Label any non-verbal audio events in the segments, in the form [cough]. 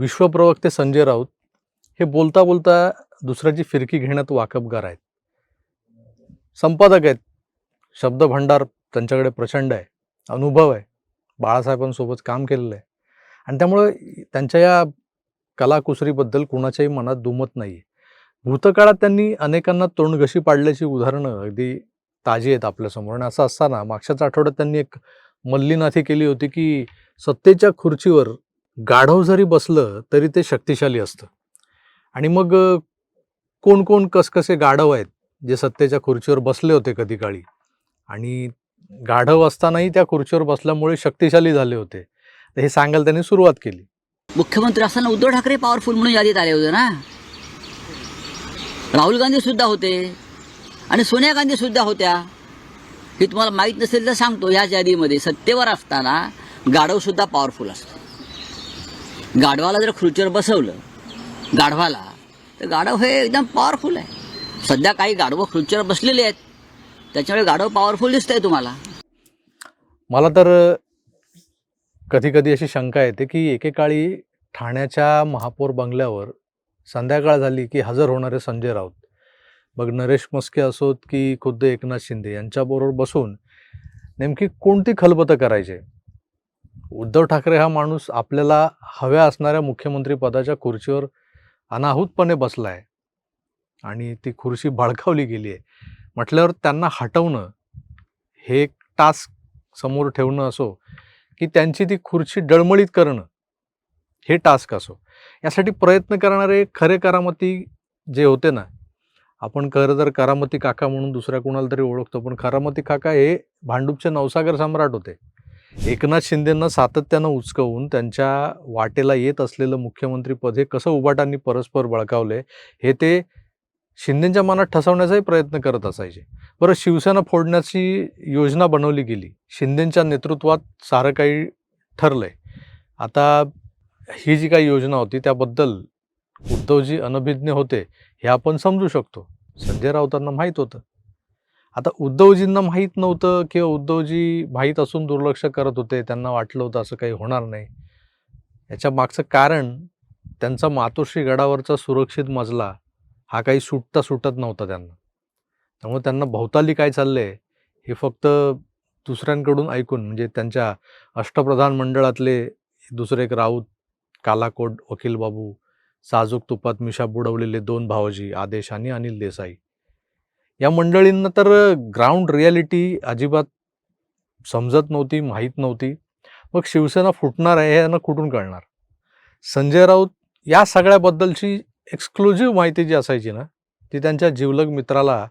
विश्वप्रवक्ते संजय राऊत हे बोलता बोलता दुसऱ्याची फिरकी घेण्यात वाकबगार आहेत. संपादक आहेत. शब्दभंडार त्यांच्याकडे प्रचंड आहे. अनुभव आहे. बाळासाहेबांसोबत काम केलेलं आहे. आणि त्यामुळं त्यांच्या या कलाकुसरीबद्दल कुणाच्याही मनात दुमत नाही आहे भूतकाळात त्यांनी अनेकांना तोंडघशी पाडल्याची उदाहरणं अगदी ताजी आहेत आपल्यासमोर. आणि असं असताना मागच्याच आठवड्यात त्यांनी एक मल्लीनाथी केली होती की सत्तेच्या खुर्चीवर गाढव जरी बसलं तरी ते शक्तिशाली असतं. आणि मग कोण कोण कसकसे गाढव आहेत जे सत्तेच्या खुर्चीवर बसले होते कधी काळी. आणि गाढव असतानाही त्या खुर्चीवर बसल्यामुळे शक्तिशाली झाले होते. हे सांगायला त्यांनी सुरुवात केली. मुख्यमंत्री असताना उद्धव ठाकरे पॉवरफुल म्हणून यादीत आले होते ना? राहुल गांधी सुद्धा होते. आणि सोनिया गांधी सुद्धा होत्या. हे तुम्हाला माहीत नसेल तर सांगतो ह्याच यादीमध्ये सत्तेवर असताना गाढव सुद्धा पॉवरफुल असतो. गाढवाला जर खुर्चीवर बसवलं गाढवाला तर गाढव हे एकदम पॉवरफुल आहे. सध्या काही गाढवं खुर्चीवर बसलेले आहेत. त्याच्यामुळे गाढव पॉवरफुल दिसतंय तुम्हाला. मला तर कधी कधी अशी शंका येते की एकेकाळी ठाण्याच्या महापौर बंगल्यावर संध्याकाळ झाली की हजर होणारे संजय राऊत. मग नरेश मस्के असोत की खुद्द एकनाथ शिंदे यांच्याबरोबर बसून नेमकी कोणती खलबतं करायचे? उद्धव ठाकरे हा माणूस आपल्याला हव्या असणाऱ्या मुख्यमंत्री पदाच्या खुर्चीवर अनाहूतपणे बसला आहे आणि ती खुर्ची बळकावली गेली आहे म्हटल्यावर त्यांना हटवणं हे एक टास्क समोर ठेवणं असो की त्यांची ती खुर्ची डळमळीत करणं हे टास्क असो. यासाठी प्रयत्न करणारे खरे करामती जे होते ना आपण खरं तर करामती काका म्हणून दुसऱ्या कोणाला तरी ओळखतो पण करामती काका हे भांडूपचे नवसागर सम्राट होते. एकनाथ शिंदेंना सातत्यानं उचकवून त्यांच्या वाटेला येत असलेलं मुख्यमंत्रीपद हे कसं उबाटांनी परस्पर बळकावले हे ते शिंदेंच्या मनात ठसवण्याचाही प्रयत्न करत असायचे. बरं शिवसेना फोडण्याची योजना बनवली गेली. शिंदेच्या नेतृत्वात सारं काही ठरलंय. आता ही जी काही योजना होती त्याबद्दल उद्धवजी अनभिज्ञ होते हे आपण समजू शकतो. संजय राऊतांना माहीत होतं. आता उद्धवजींना माहीत नव्हतं किंवा उद्धवजी माहीत असून दुर्लक्ष करत होते त्यांना वाटलं होतं असं काही होणार नाही. याच्या मागचं कारण त्यांचा मातोश्री गडावरचा सुरक्षित मजला हा काही सुटता सुटत नव्हता त्यांना. त्यामुळे त्यांना भोवताली काय चाललंय हे फक्त दुसऱ्यांकडून ऐकून म्हणजे त्यांच्या अष्टप्रधान मंडळातले दुसरे एक राऊत कालाकोट वकीलबाबू साजूक तुपात मिशा बुडवलेले दोन भावजी आदेश आणि अनिल देसाई या मंडळींना तर ग्राउंड रियालिटी अजिबात समजत नव्हती माहीत नव्हती. मग शिवसेना फुटणार आहे यांना कुठून कळणार? संजय राऊत या सगळ्याबद्दलची एक्सक्लुझिव्ह माहिती जी असायची ना ती त्यांच्या जिवलग मित्राला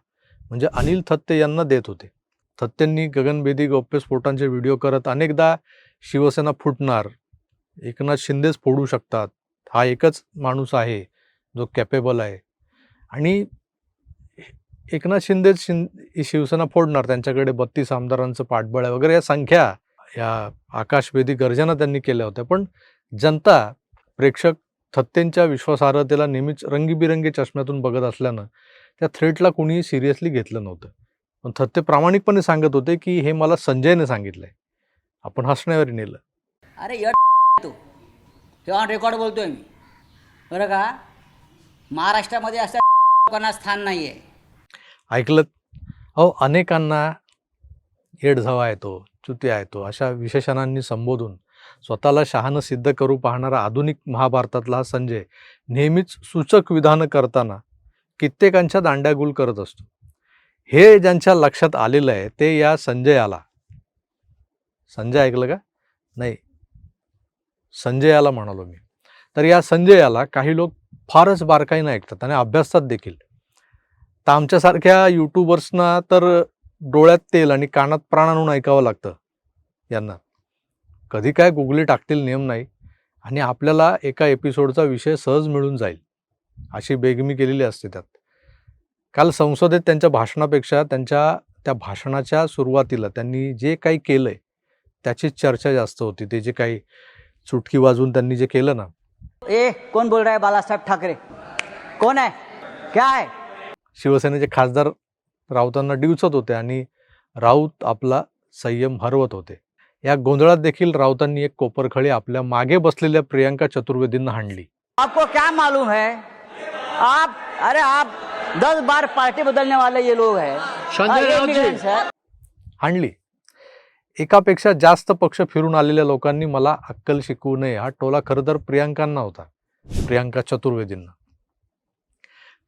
म्हणजे अनिल थत्ते यांना देत होते. थत्तेंनी गगनभेदी गौप्यस्फोटांचे व्हिडिओ करत अनेकदा शिवसेना फुटणार. एकनाथ शिंदेच फोडू शकतात. हा एकच माणूस आहे जो कॅपेबल आहे. आणि एकनाथ शिंदे शिं ही शिवसेना फोडणार त्यांच्याकडे बत्तीस आमदारांचं पाठबळ आहे वगैरे या संख्या या आकाशवेदी गर्जना त्यांनी केल्या होत्या. पण जनता प्रेक्षक थत्तेंच्या विश्वासार्हतेला नेहमीच रंगीबिरंगी चष्म्यातून बघत असल्यानं त्या थ्रेटला कुणीही सिरियसली घेतलं नव्हतं. पण थत्ते प्रामाणिकपणे सांगत होते की हे मला संजयने सांगितलंय. आपण हसण्यावर नेलं. अरे [laughs] तू. तेव्हा रेकॉर्ड बोलतोय मी. बरं का? महाराष्ट्रामध्ये असं [laughs] लोकांना स्थान नाही आहे ऐकलं अहो अनेकांना येडझवा येतो चुत्या येतो अशा विशेषणांनी संबोधून स्वतःला शहाणं सिद्ध करू पाहणारा आधुनिक महाभारतातला हा संजय नेहमीच सूचक विधानं करताना कित्येकांच्या दांड्यागुल करत असतो. हे ज्यांच्या लक्षात आलेलं आहे ते या संजयाला. संजय ऐकलं का? नाही. संजयाला म्हणालो मी. तर या संजयाला काही लोक फारच बारकाईनं ऐकतात आणि अभ्यासतात देखील. तर आमच्यासारख्या यूट्यूबर्सना तर डोळ्यात तेल आणि कानात प्राण आणून ऐकावं लागतं यांना. कधी काय गुगली टाकतील नियम नाही आणि आपल्याला एका एपिसोडचा विषय सहज मिळून जाईल अशी बेगमी केलेली असते त्यात. काल संसदेत त्यांच्या भाषणापेक्षा त्यांच्या त्या भाषणाच्या सुरुवातीला त्यांनी जे काही केलं आहे त्याची चर्चा जास्त होती. ते जे काही चुटकी वाजवून त्यांनी जे केलं ना. ए कोण बोल रहा है बालासाहेब ठाकरे? कोण आहे काय आहे शिवसेनेचे खासदार राऊतांना डिवचत होते आणि राऊत आपला संयम हरवत होते. या गोंधळात देखील राऊतांनी एक कोपरखळी आपल्या मागे बसलेल्या प्रियांका चतुर्वेदींना हाणली. आपको क्या मालूम है? आप अरे आप दस बार पार्टी बदलने वाले ये लोग हैं। हाणली. एकापेक्षा जास्त पक्ष फिरून आलेल्या लोकांनी मला अक्कल शिकवू नये हा टोला खरं तर प्रियांकांना होता प्रियांका चतुर्वेदींना.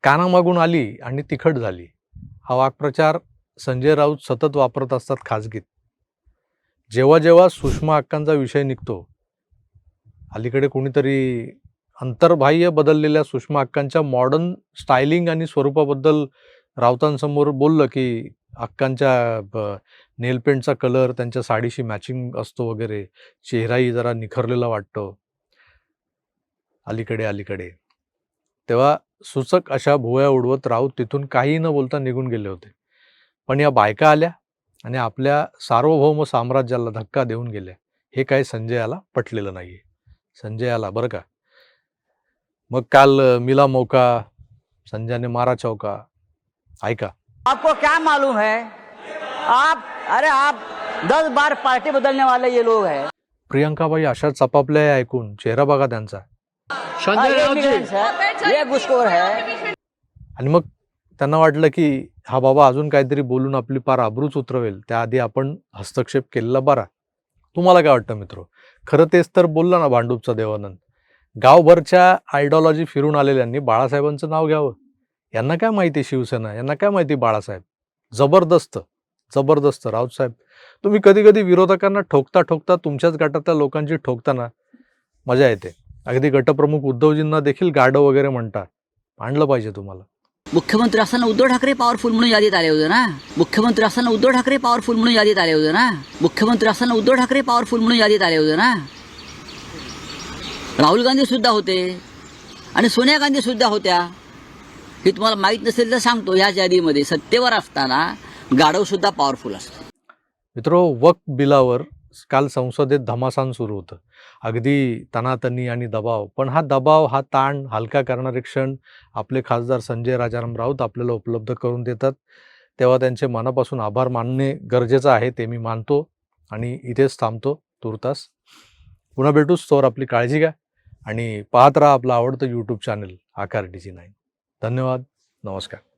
कानामागून आली आणि तिखट झाली. हा वाक्प्रचार संजय राऊत सतत वापरत असतात खाजगीत. जेव्हा जेव्हा सुषमा अक्कांचा विषय निघतो अलीकडे कोणीतरी अंतर्बाह्य बदललेल्या सुषमा अक्कांच्या मॉडर्न स्टायलिंग आणि स्वरूपाबद्दल राऊतांसमोर बोललं की अक्कांच्या ब- नेलपेंटचा कलर त्यांच्या साडीशी मॅचिंग असतो वगैरे चेहराही जरा निखरलेला वाटतो. अलीकडे अलीकडे. तेव्हा सूचक अशा भुवया उडवत राऊत तिथून काही न बोलता निघून गेले होते. पण या बायका आल्या आणि आपल्या सार्वभौम साम्राज्याला धक्का देऊन गेल्या. हे काही संजयाला पटलेलं नाहीये. संजयाला बरं का? मग काल मिला मौका संजयने मारा चौका. ऐका. आपको क्या मालूम है? आप अरे आप दस बार पार्टी बदलने वाले ये लोग हैं। प्रियंकाबाई अशा चपापल्या ऐकून चेहरा बघा त्यांचा. संजय ये राउत जी immigrants हैं। ये घुसखोर है. आणि मग त्यांना वाटलं की हा बाबा अजून काहीतरी बोलून आपली पार आबरूच उतरवेल. त्याआधी आपण हस्तक्षेप केलेला बरा. तुम्हाला काय वाटतं मित्र? खरं तेच तर बोलला ना भांडूपचा देवानंद. गावभरच्या आयडिओलॉजी फिरून आलेल्यांनी बाळासाहेबांचं नाव घ्यावं. यांना काय माहिती शिवसेना? यांना काय माहिती बाळासाहेब? जबरदस्त. जबरदस्त. राऊत साहेब तुम्ही कधी कधी विरोधकांना ठोकता ठोकता तुमच्याच गटातल्या लोकांची ठोकताना मजा येते. अगदी गटप्रमुख उद्धवजींना देखील गाडं वगैरे म्हणतात. आणलं पाहिजे तुम्हाला. मुख्यमंत्री असताना उद्धव ठाकरे पॉवरफुल म्हणून यादीत आले होते ना? मुख्यमंत्री असताना उद्धव ठाकरे पॉवरफुल म्हणून यादीत आले होते ना? मुख्यमंत्री असताना उद्धव ठाकरे पॉवरफुल म्हणून यादीत आले होते ना? राहुल गांधी सुद्धा होते. आणि सोनिया गांधी सुद्धा होत्या. हे तुम्हाला माहीत नसेल तर सांगतो ह्याच यादीमध्ये सत्तेवर असताना गाढव सुद्धा पॉवरफुल असतं मित्रो वक्फ बिलावर काल संसदेत धमासान सुरू होतं. अगदी तनातनी आणि दबाव. पण हा दबाव हा ताण हलका करणारे क्षण आपले खासदार संजय राजाराम राऊत आपल्याला उपलब्ध करून देतात. तेव्हा त्यांचे मनापासून आभार मानणे गरजेचं आहे ते मी मानतो आणि इथेच थांबतो. तुर्तास. पुन्हा भेटूच तोवर आपली काळजी घ्या आणि पाहत राहा आपलं आवडतं YouTube channel Aakar D G nine धन्यवाद. नमस्कार.